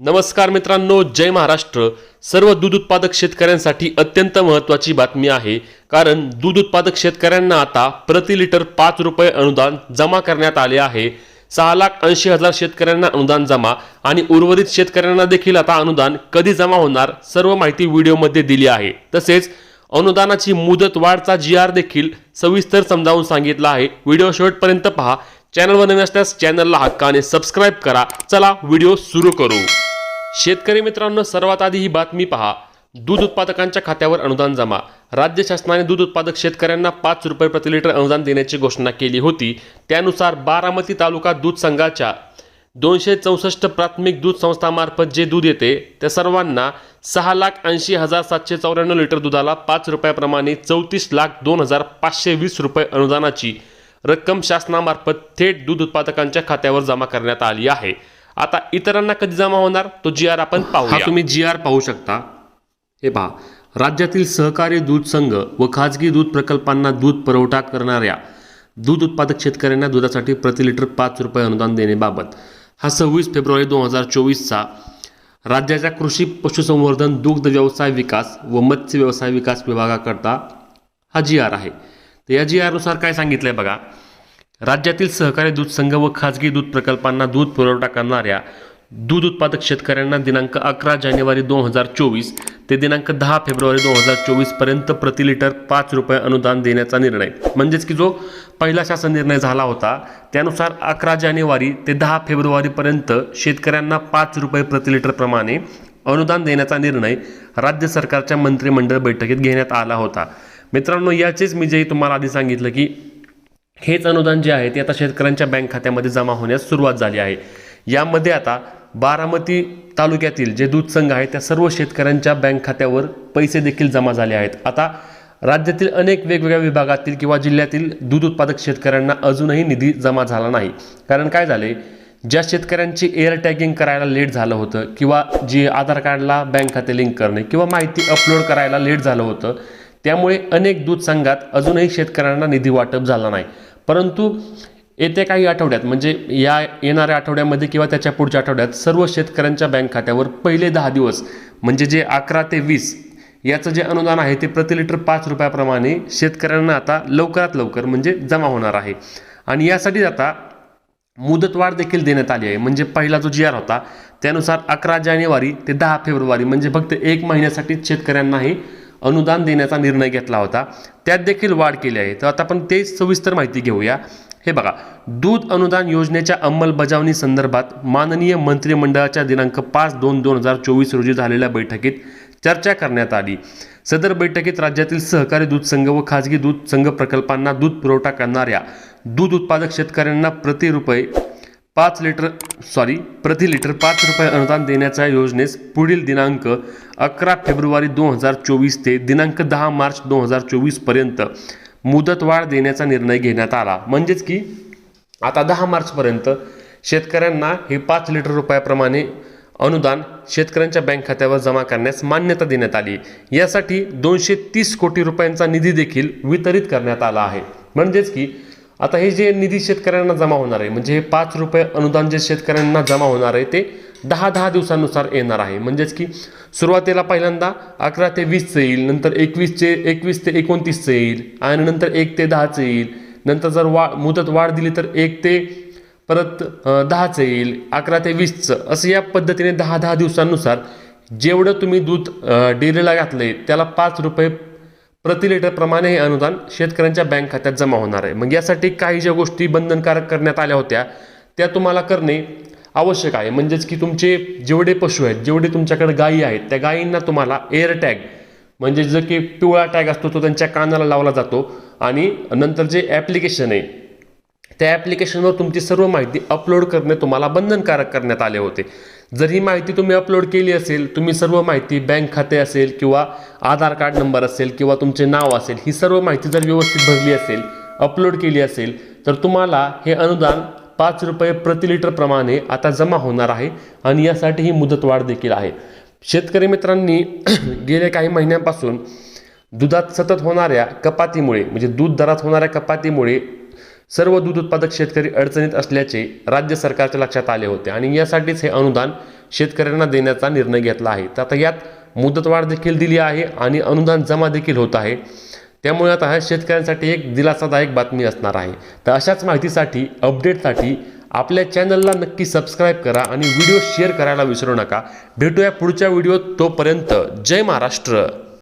नमस्कार मित्रांनो जय महाराष्ट्र. सर्व दूध उत्पादक शेतकऱ्यांसाठी अत्यंत महत्त्वाची बातमी आहे. कारण दूध उत्पादक शेतकऱ्यांना आता प्रति लिटर पाच रुपये अनुदान जमा करण्यात आले आहे. सहा लाख ऐंशी हजार शेतकऱ्यांना अनुदान जमा आणि उर्वरित शेतकऱ्यांना देखील आता अनुदान कधी जमा होणार सर्व माहिती व्हिडिओमध्ये दिली आहे. तसेच अनुदानाची मुदत वाढचा जी आर देखील सविस्तर समजावून सांगितला आहे. व्हिडिओ शेवटपर्यंत पहा. चॅनलवर नवीन असल्यास चॅनलला हक्काने सबस्क्राईब करा. चला व्हिडिओ सुरू करू. शेतकरी मित्रांनो सर्वात आधी ही बातमी पहा. दूध उत्पादकांच्या खात्यावर अनुदान जमा. राज्य शासनाने दूध उत्पादक शेतकऱ्यांना पाच रुपये प्रति लिटर अनुदान देण्याची घोषणा केली होती. त्यानुसार बारामती तालुका दूध संघाच्या दोनशे चौसष्ट प्राथमिक दूध संस्थामार्फत जे दूध येते त्या सर्वांना सहा लाख ऐंशी हजार सातशे चौऱ्याण्णव लिटर दुधाला पाच रुपयाप्रमाणे चौतीस लाख दोन हजार पाचशे वीस रुपये अनुदानाची रक्कम शासनामार्फत थेट दूध उत्पादकांच्या खात्यावर जमा करण्यात आली आहे. आता इतरांना कधी जमा होणार? तो जी आर आपण पाहू तुम्ही जी आर पाहू शकता. हे पहा. राज्यातील सहकारी दूध संघ व खाजगी दूध प्रकल्पांना दूध पुरवठा करणाऱ्या दूध उत्पादक शेतकऱ्यांना दुधासाठी प्रति लिटर पाच रुपये अनुदान देण्याबाबत हा सव्वीस फेब्रुवारी दोन हजार चोवीसचा राज्याच्या कृषी पशुसंवर्धन दुग्ध व्यवसाय विकास व मत्स्य व्यवसाय विकास विभागाकरता हा जी आर आहे. तर या जी आरनुसार काय सांगितलं आहे बघा. राज्यातील सहकारी दूध संघ व खाजगी दूध प्रकल्पांना दूध पुरवठा करणाऱ्या दूध उत्पादक शेतकऱ्यांना दिनांक अकरा जानेवारी दोन हजार चोवीस ते दिनांक दहा फेब्रुवारी दोन हजार चोवीसपर्यंत प्रति लिटर पाच रुपये अनुदान देण्याचा निर्णय. म्हणजेच की जो पहिला शासन निर्णय झाला होता त्यानुसार अकरा जानेवारी ते दहा फेब्रुवारीपर्यंत शेतकऱ्यांना पाच रुपये प्रति लिटरप्रमाणे अनुदान देण्याचा निर्णय राज्य सरकारच्या मंत्रिमंडळ बैठकीत घेण्यात आला होता. मित्रांनो याचेच मी जे तुम्हाला आधी सांगितलं की हेच अनुदान जे आहे ते आता शेतकऱ्यांच्या बँक खात्यामध्ये जमा होण्यास सुरुवात झाली आहे. यामध्ये आता बारामती तालुक्यातील जे दूध संघ आहे त्या सर्व शेतकऱ्यांच्या बँक खात्यावर पैसे देखील जमा झाले आहेत. आता राज्यातील अनेक वेगवेगळ्या विभागातील किंवा जिल्ह्यातील दूध उत्पादक शेतकऱ्यांना अजूनही निधी जमा झाला नाही. कारण काय झाले? ज्या शेतकऱ्यांची एअर टॅगिंग करायला लेट झालं होतं किंवा जी आधार कार्डला बँक खाते लिंक करणे किंवा माहिती अपलोड करायला लेट झालं होतं त्यामुळे अनेक दूध संघात अजूनही शेतकऱ्यांना निधी वाटप झाला नाही. परंतु येत्या काही आठवड्यात म्हणजे या येणाऱ्या आठवड्यामध्ये किंवा त्याच्या पुढच्या आठवड्यात सर्व शेतकऱ्यांच्या बँक खात्यावर पहिले दहा दिवस म्हणजे जे अकरा ते वीस याचं जे अनुदान आहे ते प्रति लिटर पाच रुपयाप्रमाणे शेतकऱ्यांना आता लवकरात लवकर म्हणजे जमा होणार आहे. आणि यासाठी आता मुदतवाढ देखील देण्यात आली आहे. म्हणजे पहिला जो जी आर होता त्यानुसार अकरा जानेवारी ते दहा फेब्रुवारी म्हणजे फक्त एक महिन्यासाठी शेतकऱ्यांनाही अनुदान देण्याचा निर्णय घेतला होता. त्यात देखील वाढ केली आहे. तर आता आपण ते सविस्तर माहिती घेऊया. हे बघा दूध अनुदान योजनेच्या अंमलबजावणी संदर्भात माननीय मंत्रिमंडळाच्या दिनांक पाच दोन दोन हजार चोवीस रोजी झालेल्या बैठकीत चर्चा करण्यात आली. सदर बैठकीत राज्यातील सहकारी दूध संघ व खाजगी दूध संघ प्रकल्पांना दूध पुरवठा करणाऱ्या दूध उत्पादक शेतकऱ्यांना प्रति रुपये पाच लिटर सॉरी प्रति लिटर पाच रुपये अनुदान देण्याच्या योजनेस पुढील दिनांक अकरा फेब्रुवारी दोन हजार चोवीस ते दिनांक दहा मार्च दोन हजार चोवीसपर्यंत मुदतवाढ देण्याचा निर्णय घेण्यात आला. म्हणजेच की आता दहा मार्चपर्यंत शेतकऱ्यांना हे पाच लिटर रुपयाप्रमाणे अनुदान शेतकऱ्यांच्या बँक खात्यावर जमा करण्यास मान्यता देण्यात आली. यासाठी दोनशे तीस कोटी रुपयांचा निधी देखील वितरित करण्यात आला आहे. म्हणजेच की आता हे जे निधी शेतकऱ्यांना जमा होणार आहे म्हणजे हे पाच रुपये अनुदान जे शेतकऱ्यांना जमा होणार आहे ते दहा दहा दिवसांनुसार येणार आहे. म्हणजेच की सुरुवातीला पहिल्यांदा अकरा ते वीसचं येईल नंतर एकवीसचे एकवीस ते एकोणतीसचं येईल आणि नंतर एक ते दहाचं येईल. नंतर जर वा मुदत वाढ दिली तर एक ते परत दहाचं येईल अकरा ते वीसचं. असं या पद्धतीने दहा दहा दिवसांनुसार जेवढं तुम्ही दूध डेअरीला घातलं आहे त्याला पाच रुपये प्रति लिटरप्रमाणे हे अनुदान शेतकऱ्यांच्या बँक खात्यात जमा होणार आहे. मग यासाठी काही ज्या गोष्टी बंधनकारक करण्यात आल्या होत्या त्या तुम्हाला करणे आवश्यक आहे. म्हणजेच की तुमचे जेवढे पशु आहेत जेवढे तुमच्याकडे गायी आहेत त्या गायींना तुम्हाला एअर टॅग म्हणजे जो की पिवळा टॅग असतो तो त्यांच्या कानाला लावला जातो आणि नंतर जे ॲप्लिकेशन आहे त्या ॲप्लिकेशनवर तुमची सर्व माहिती अपलोड करणे तुम्हाला बंधनकारक करण्यात आले होते. जर ही माहिती तुम्ही अपलोड केली असेल तुम्ही सर्व माहिती बँक खाते असेल किंवा आधार कार्ड नंबर असेल किंवा तुमचे नाव असेल ही सर्व माहिती जर व्यवस्थित भरली असेल अपलोड केली असेल तर तुम्हाला हे अनुदान पाच रुपये प्रति लिटर प्रमाणे आता जमा होणार आहे आणि यासाठी ही मुदतवाढ देखील आहे. शेतकरी मित्रांनी गेल्या काही महिन्यांपासून दुधात सतत होणाऱ्या कपातीमुळे म्हणजे दूध दरात होणाऱ्या कपातीमुळे सर्व दूध उत्पादक शेतकरी अडचणीत असल्याचे राज्य सरकारच्या लक्षात आले होते आणि यासाठीच हे अनुदान शेतकऱ्यांना देण्याचा निर्णय घेतला आहे. तर आता यात मुदतवाढ देखील दिली आहे आणि अनुदान जमा देखील होत आहे. त्यामुळे आता ह्या शेतकऱ्यांसाठी एक दिलासादायक बातमी असणार आहे. तर अशाच माहितीसाठी अपडेटसाठी आपल्या चॅनलला नक्की सबस्क्राईब करा आणि व्हिडिओ शेअर करायला विसरू नका. भेटूया पुढच्या व्हिडिओत तोपर्यंत जय महाराष्ट्र.